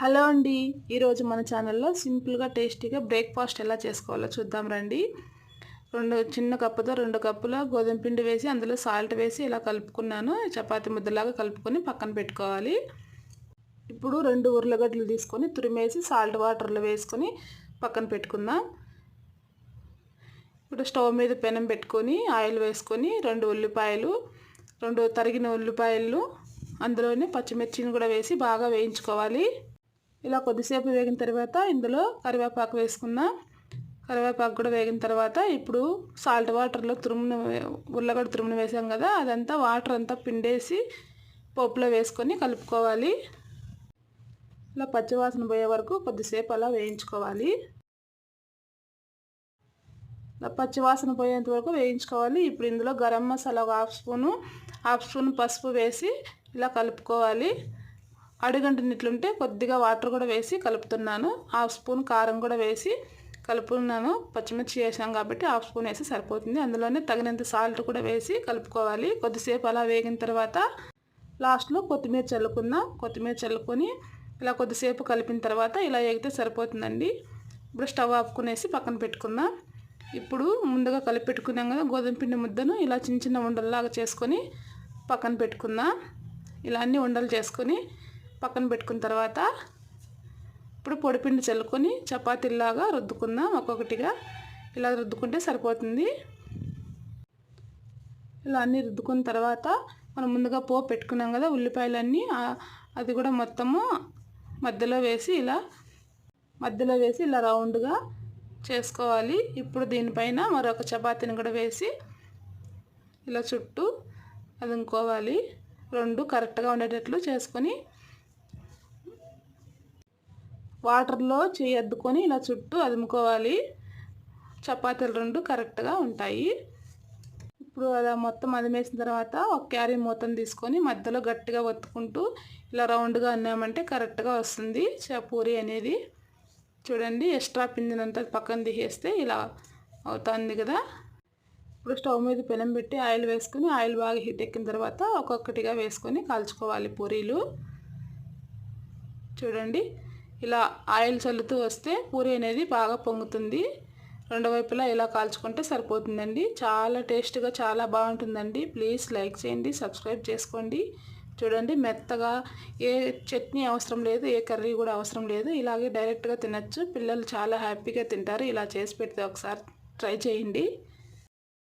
Hello అండి. ఈరోజు మన ఛానల్లో సింపుల్గా టేస్టీగా బ్రేక్ఫాస్ట్ ఎలా చేసుకోవాలో చూద్దాం రండి. రెండు చిన్న కప్పుతో రెండు కప్పుల గోధుమ పిండి వేసి అందులో సాల్ట్ వేసి ఇలా కలుపుకున్నాను. చపాతి ముద్దలాగా కలుపుకొని పక్కన పెట్టుకోవాలి. ఇప్పుడు రెండు ఉర్లగడ్డలు తీసుకొని తురిమేసి సాల్ట్ వాటర్లో వేసుకొని పక్కన పెట్టుకుందాం. ఇప్పుడు స్టవ్ మీద పెనం పెట్టుకొని ఆయిల్ వేసుకొని రెండు ఉల్లిపాయలు రెండు తరిగిన ఉల్లిపాయలు అందులోనే పచ్చిమిర్చిని కూడా వేసి బాగా వేయించుకోవాలి. ఇలా కొద్దిసేపు వేగిన తర్వాత ఇందులో కరివేపాకు వేసుకుందాం. కరివేపాకు కూడా వేగిన తర్వాత ఇప్పుడు సాల్ట్ వాటర్లో తురుమును ఉల్లగడ్డ తురుమును వేసాం కదా అదంతా వాటర్ అంతా పిండేసి పప్పులో వేసుకొని కలుపుకోవాలి. ఇలా పచ్చివాసన పోయే వరకు కొద్దిసేపు అలా వేయించుకోవాలి. ఇలా పచ్చివాసన పోయేంత వరకు వేయించుకోవాలి. ఇప్పుడు ఇందులో గరం మసాలా ఒక హాఫ్ స్పూను హాఫ్ స్పూన్ పసుపు వేసి ఇలా కలుపుకోవాలి. అడుగంటినట్లుంటే కొద్దిగా వాటర్ కూడా వేసి కలుపుతున్నాను. హాఫ్ స్పూన్ కారం కూడా వేసి కలుపుకున్నాను పచ్చిమిర్చి వేసాం కాబట్టి హాఫ్ స్పూన్ వేసి సరిపోతుంది. అందులోనే తగినంత సాల్ట్ కూడా వేసి కలుపుకోవాలి. కొద్దిసేపు అలా వేగిన తర్వాత లాస్ట్లో కొత్తిమీర చల్లుకుందాం. కొత్తిమీర చల్లుకొని ఇలా కొద్దిసేపు కలిపిన తర్వాత ఇలా వేగితే సరిపోతుందండి. ఇప్పుడు స్టవ్ ఆపుకునేసి పక్కన పెట్టుకుందాం. ఇప్పుడు ముందుగా కలిపి పెట్టుకున్నాం కదా గోధుమ పిండి ముద్దను ఇలా చిన్న చిన్న ఉండల్లాగా చేసుకొని పక్కన పెట్టుకుందాం. ఇలా అన్ని ఉండలు చేసుకొని పక్కన పెట్టుకున్న తర్వాత ఇప్పుడు పొడిపిండి చల్లుకొని చపాతీలాగా రుద్దుకుందాం ఒక్కొక్కటిగా. ఇలా రుద్దుకుంటే సరిపోతుంది. ఇలా అన్నీ రుద్దుకున్న తర్వాత మనం ముందుగా పోపు పెట్టుకున్నాం కదా ఉల్లిపాయలన్నీ అది కూడా మొత్తము మధ్యలో వేసి ఇలా మధ్యలో వేసి ఇలా రౌండ్గా చేసుకోవాలి. ఇప్పుడు దీనిపైన మరొక చపాతీని కూడా వేసి ఇలా చుట్టూ అదుకోవాలి రెండు కరెక్ట్గా ఉండేటట్లు చేసుకొని వాటర్లో చేయి అద్దుకొని ఇలా చుట్టూ అదుముకోవాలి. చపాతీలు రెండు కరెక్ట్గా ఉంటాయి. ఇప్పుడు అలా మొత్తం అదిమేసిన తర్వాత ఒక క్యారీ మూతను తీసుకొని మధ్యలో గట్టిగా ఒత్తుకుంటూ ఇలా రౌండ్గా అన్నామంటే కరెక్ట్గా వస్తుంది. పూరి అనేది చూడండి ఎక్స్ట్రా పిండినంతా పక్కన తీసేస్తే ఇలా అవుతుంది కదా. ఇప్పుడు స్టవ్ మీద పెనం పెట్టి ఆయిల్ వేసుకొని ఆయిల్ బాగా హీట్ ఎక్కిన తర్వాత ఒక్కొక్కటిగా వేసుకొని కాల్చుకోవాలి పూరీలు. చూడండి ఇలా ఆయిల్ చల్లుతూ వస్తే పూరి అనేది బాగా పొంగుతుంది. రెండు వైపులా ఇలా కాల్చుకుంటే సరిపోతుందండి. చాలా టేస్ట్గా చాలా బాగుంటుందండి. ప్లీజ్ లైక్ చేయండి సబ్స్క్రైబ్ చేసుకోండి. చూడండి మెత్తగా ఏ చట్నీ అవసరం లేదు ఏ కర్రీ కూడా అవసరం లేదు. ఇలాగే డైరెక్ట్గా తినచ్చు. పిల్లలు చాలా హ్యాపీగా తింటారు. ఇలా చేసి పెడితే ఒకసారి ట్రై చేయండి.